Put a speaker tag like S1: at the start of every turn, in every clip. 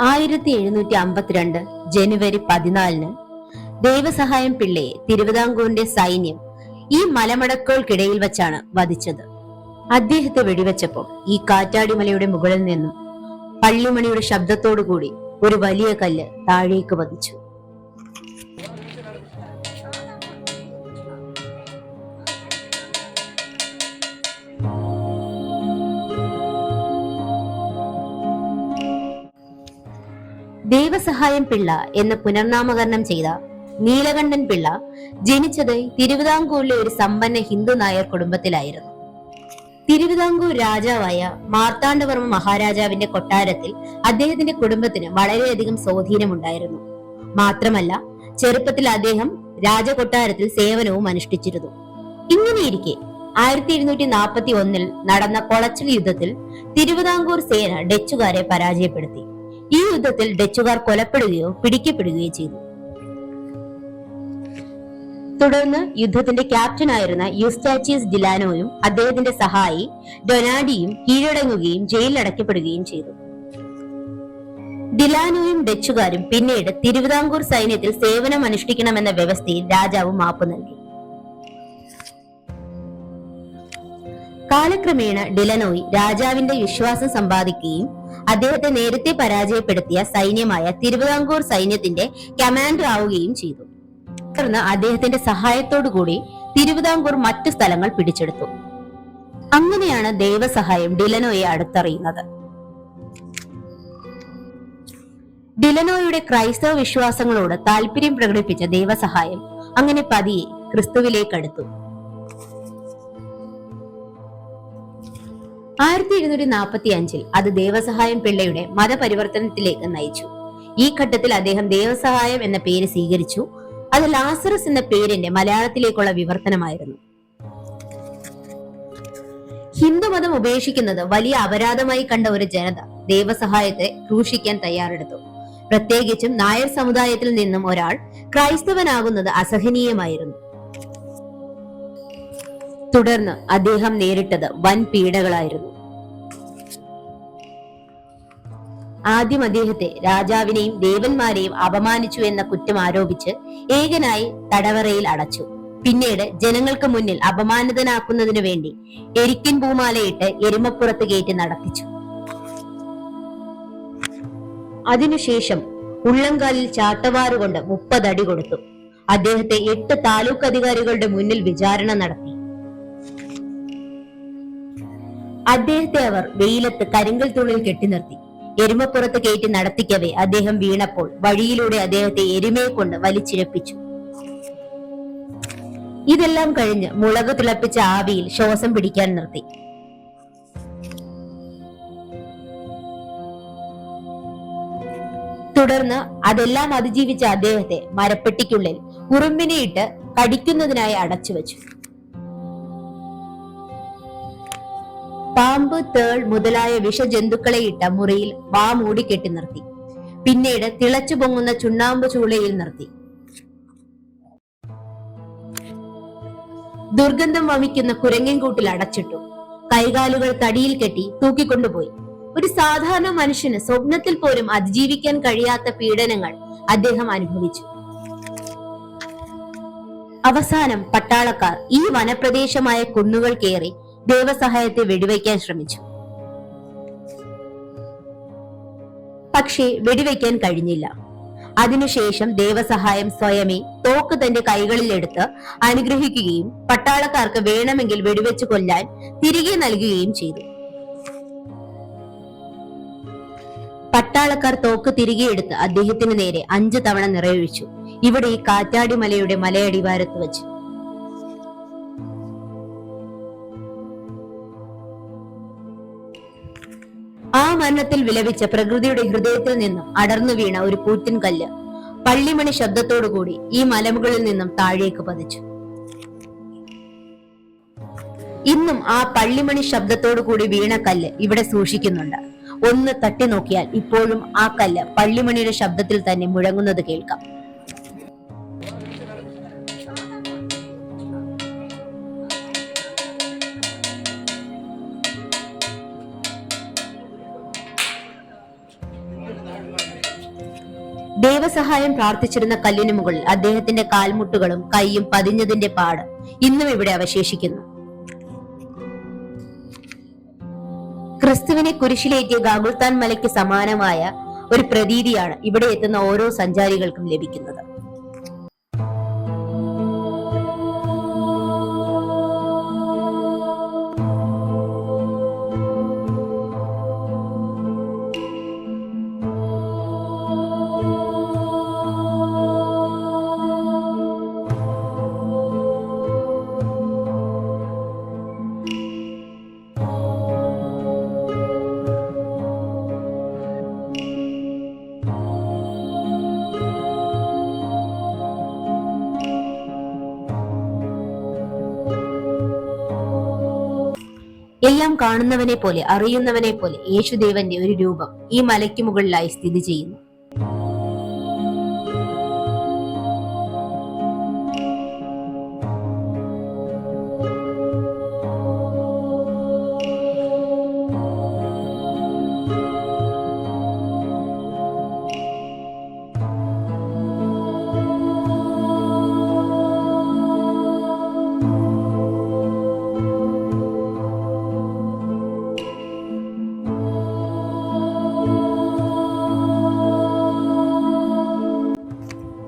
S1: ആയിരത്തി എഴുന്നൂറ്റി അമ്പത്തിരണ്ട് ജനുവരി പതിനാലിന് ദൈവസഹായം പിള്ളയെ തിരുവിതാംകൂറിന്റെ സൈന്യം ഈ മലമടക്കുകൾക്കിടയിൽ വച്ചാണ് വധിച്ചത്. അദ്ദേഹത്തെ വെടിവെച്ചപ്പോൾ ഈ കാറ്റാടിമലയുടെ മുകളിൽ നിന്നും പള്ളിമണിയുടെ ശബ്ദത്തോടുകൂടി ഒരു വലിയ കല്ല് താഴേക്ക് പതിച്ചു. ദേവസഹായം പിള്ള എന്ന് പുനർനാമകരണം ചെയ്ത നീലകണ്ഠൻ പിള്ള ജനിച്ചത് തിരുവിതാംകൂറിലെ ഒരു സമ്പന്ന ഹിന്ദു നായർ കുടുംബത്തിലായിരുന്നു. തിരുവിതാംകൂർ രാജാവായ മാർത്താണ്ഡവർമ്മ മഹാരാജാവിന്റെ കൊട്ടാരത്തിൽ അദ്ദേഹത്തിന്റെ കുടുംബത്തിന് വളരെയധികം സ്വാധീനമുണ്ടായിരുന്നു. മാത്രമല്ല ചെറുപ്പത്തിൽ അദ്ദേഹം രാജകൊട്ടാരത്തിൽ സേവനവും അനുഷ്ഠിച്ചിരുന്നു. ഇങ്ങനെയിരിക്കെ ആയിരത്തി എഴുന്നൂറ്റി നാൽപ്പത്തി ഒന്നിൽ നടന്ന കൊളച്ചിൽ യുദ്ധത്തിൽ തിരുവിതാംകൂർ സേന ഡച്ചുകാരെ പരാജയപ്പെടുത്തി. ഈ യുദ്ധത്തിൽ ഡച്ചുകാർ കൊലപ്പെടുകയോ പിടിക്കപ്പെടുകയോ ചെയ്തു. തുടർന്ന് യുദ്ധത്തിന്റെ ക്യാപ്റ്റനായിരുന്ന യുസ്റ്റാച്ചീസ് ഡിലാനോയും അദ്ദേഹത്തിന്റെ സഹായി ഡൊനാഡിയും കീഴടങ്ങുകയും ജയിലിലടയ്ക്കപ്പെടുകയും ചെയ്തു. ഡിലാനോയും ഡച്ചുകാരും പിന്നീട് തിരുവിതാംകൂർ സൈന്യത്തിൽ സേവനം അനുഷ്ഠിക്കണമെന്ന വ്യവസ്ഥയിൽ രാജാവ് മാപ്പ് നൽകി. കാലക്രമേണ ഡിലനോയ് രാജാവിന്റെ വിശ്വാസം സമ്പാദിക്കുകയും അദ്ദേഹത്തെ നേരത്തെ പരാജയപ്പെടുത്തിയ സൈന്യമായ തിരുവിതാംകൂർ സൈന്യത്തിന്റെ കമാൻഡർ ആവുകയും ചെയ്തു. തുടർന്ന് അദ്ദേഹത്തിന്റെ സഹായത്തോടുകൂടി തിരുവിതാംകൂർ മറ്റു സ്ഥലങ്ങൾ പിടിച്ചെടുത്തു. അങ്ങനെയാണ് ദൈവസഹായം ഡിലനോയെ അടുത്തറിയുന്നത്. ഡിലനോയുടെ ക്രൈസ്തവ വിശ്വാസങ്ങളോട് താല്പര്യം പ്രകടിപ്പിച്ച ദൈവസഹായം അങ്ങനെ പതിയെ ക്രിസ്തുവിലേക്ക് ആയിരത്തി എഴുന്നൂറ്റി നാൽപ്പത്തി അഞ്ചിൽ അത് ദേവസഹായം പിള്ളയുടെ മതപരിവർത്തനത്തിലേക്ക് നയിച്ചു. ഈ ഘട്ടത്തിൽ അദ്ദേഹം ദേവസഹായം എന്ന പേര് സ്വീകരിച്ചു. അത് ലാസറസ് എന്ന പേരിന്റെ മലയാളത്തിലേക്കുള്ള വിവർത്തനമായിരുന്നു. ഹിന്ദുമതം ഉപേക്ഷിക്കുന്നത് വലിയ അപരാധമായി കണ്ട ഒരു ജനത ദേവസഹായത്തെ ക്രൂശിക്കാൻ തയ്യാറെടുത്തു. പ്രത്യേകിച്ചും നായർ സമുദായത്തിൽ നിന്നും ഒരാൾ ക്രൈസ്തവനാകുന്നത് അസഹനീയമായിരുന്നു. തുടർന്ന് അദ്ദേഹം നേരിട്ടത് വൻ പീഡകളായിരുന്നു. ആദ്യം അദ്ദേഹത്തെ രാജാവിനെയും ദേവന്മാരെയും അപമാനിച്ചു എന്ന കുറ്റം ആരോപിച്ച് ഏകനായി തടവറയിൽ അടച്ചു. പിന്നീട് ജനങ്ങൾക്ക് മുന്നിൽ അപമാനിതനാക്കുന്നതിനു വേണ്ടി എരിക്കൻ പൂമാലയിട്ട് എരുമപ്പുറത്ത് കയറ്റി നടത്തിച്ചു. അതിനുശേഷം ഉള്ളംകാലിൽ ചാട്ടവാറുകൊണ്ട് മുപ്പതടി കൊടുത്തു. അദ്ദേഹത്തെ എട്ട് താലൂക്ക് അധികാരികളുടെ മുന്നിൽ വിചാരണ നടത്തി. അദ്ദേഹത്തെ അവർ വെയിലത്ത് കരിങ്കൽ തുള്ളിൽ കെട്ടി നിർത്തി. എരുമപ്പുറത്ത് കയറ്റി നടത്തിക്കവേ. അദ്ദേഹം വീണപ്പോൾ വഴിയിലൂടെ അദ്ദേഹത്തെ എരുമയെ കൊണ്ട് വലിച്ചിഴപ്പിച്ചു. ഇതെല്ലാം കഴിഞ്ഞ് മുളക് തിളപ്പിച്ച ആവിയിൽ ശ്വാസം പിടിക്കാൻ നിർത്തി. തുടർന്ന് അതെല്ലാം അതിജീവിച്ച അദ്ദേഹത്തെ മരപ്പെട്ടിക്കുള്ളിൽ ഉറുമ്പിനെ ഇട്ട് കടിക്കുന്നതിനായി അടച്ചു പാമ്പ് തേൾ മുതലായ വിഷജന്തുക്കളെ ഇട്ട മുറിയിൽ വാ മൂടി കെട്ടി നിർത്തി. പിന്നീട് തിളച്ചു പൊങ്ങുന്ന ചുണ്ണാമ്പ് ചൂളയിൽ നിർത്തി. ദുർഗന്ധം വമിക്കുന്ന കുരങ്ങൻകൂട്ടിൽ അടച്ചിട്ടു. കൈകാലുകൾ തടിയിൽ കെട്ടി തൂക്കിക്കൊണ്ടുപോയി. ഒരു സാധാരണ മനുഷ്യന് സ്വപ്നത്തിൽ പോലും അതിജീവിക്കാൻ കഴിയാത്ത പീഡനങ്ങൾ അദ്ദേഹം അനുഭവിച്ചു. അവസാനം പട്ടാളക്കാർ ഈ വനപ്രദേശമായ കുന്നുകൾ കയറി ദേവസഹായത്തെ വെടിവയ്ക്കാൻ ശ്രമിച്ചു. പക്ഷേ വെടിവയ്ക്കാൻ കഴിഞ്ഞില്ല. അതിനുശേഷം ദേവസഹായം സ്വയമേ തോക്ക് തന്റെ കൈകളിൽ എടുത്ത് അനുഗ്രഹിക്കുകയും പട്ടാളക്കാർക്ക് വേണമെങ്കിൽ വെടിവെച്ച് കൊല്ലാൻ തിരികെ നൽകുകയും ചെയ്തു. പട്ടാളക്കാർ തോക്ക് തിരികെ എടുത്ത് അദ്ദേഹത്തിന് നേരെ അഞ്ചു തവണ നിറയൊഴിച്ചു. ഇവിടെ ഈ കാറ്റാടി മലയുടെ മലയടിവാരത്ത് വെച്ച് മരണത്തിൽ വിലപിച്ച പ്രകൃതിയുടെ ഹൃദയത്തിൽ നിന്നും അടർന്നു വീണ ഒരു കൂറ്റൻ കല്ല് പള്ളിമണി ശബ്ദത്തോടുകൂടി ഈ മലമുകളിൽ നിന്നും താഴേക്ക് പതിച്ചു. ഇന്നും ആ പള്ളിമണി ശബ്ദത്തോടു കൂടി വീണ കല്ല് ഇവിടെ സൂക്ഷിക്കുന്നുണ്ട്. ഒന്ന് തട്ടി നോക്കിയാൽ ഇപ്പോഴും ആ കല്ല് പള്ളിമണിയുടെ ശബ്ദത്തിൽ തന്നെ മുഴങ്ങുന്നത് കേൾക്കാം. ദൈവസഹായം പ്രാർത്ഥിച്ചിരുന്ന കല്ലിനു മുകളിൽ അദ്ദേഹത്തിന്റെ കാൽമുട്ടുകളും കൈയും പതിഞ്ഞതിന്റെ പാട് ഇന്നും ഇവിടെ അവശേഷിക്കുന്നു. ക്രിസ്തുവിനെ കുരിശിലേറ്റിയ ഗാഗുൽത്താൻ മലയ്ക്ക് സമാനമായ ഒരു പ്രതീതിയാണ് ഇവിടെ എത്തുന്ന ഓരോ സഞ്ചാരികൾക്കും ലഭിക്കുന്നത്. എല്ലാം കാണുന്നവനെ പോലെ അറിയുന്നവനെ പോലെ യേശുദേവന്റെ ഒരു രൂപം ഈ മലയ്ക്ക് മുകളിലായി സ്ഥിതി ചെയ്യുന്നു.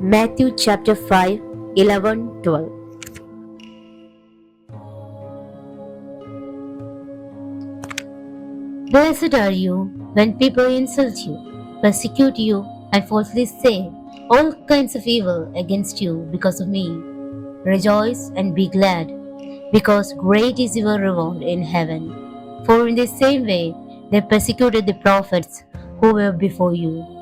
S1: Matthew chapter 5, 11, 12. Blessed are you when people insult you, persecute you, and falsely say all kinds of evil against you because of me. Rejoice and be glad, because great is your reward in heaven. For in the same way they persecuted the prophets who were before you.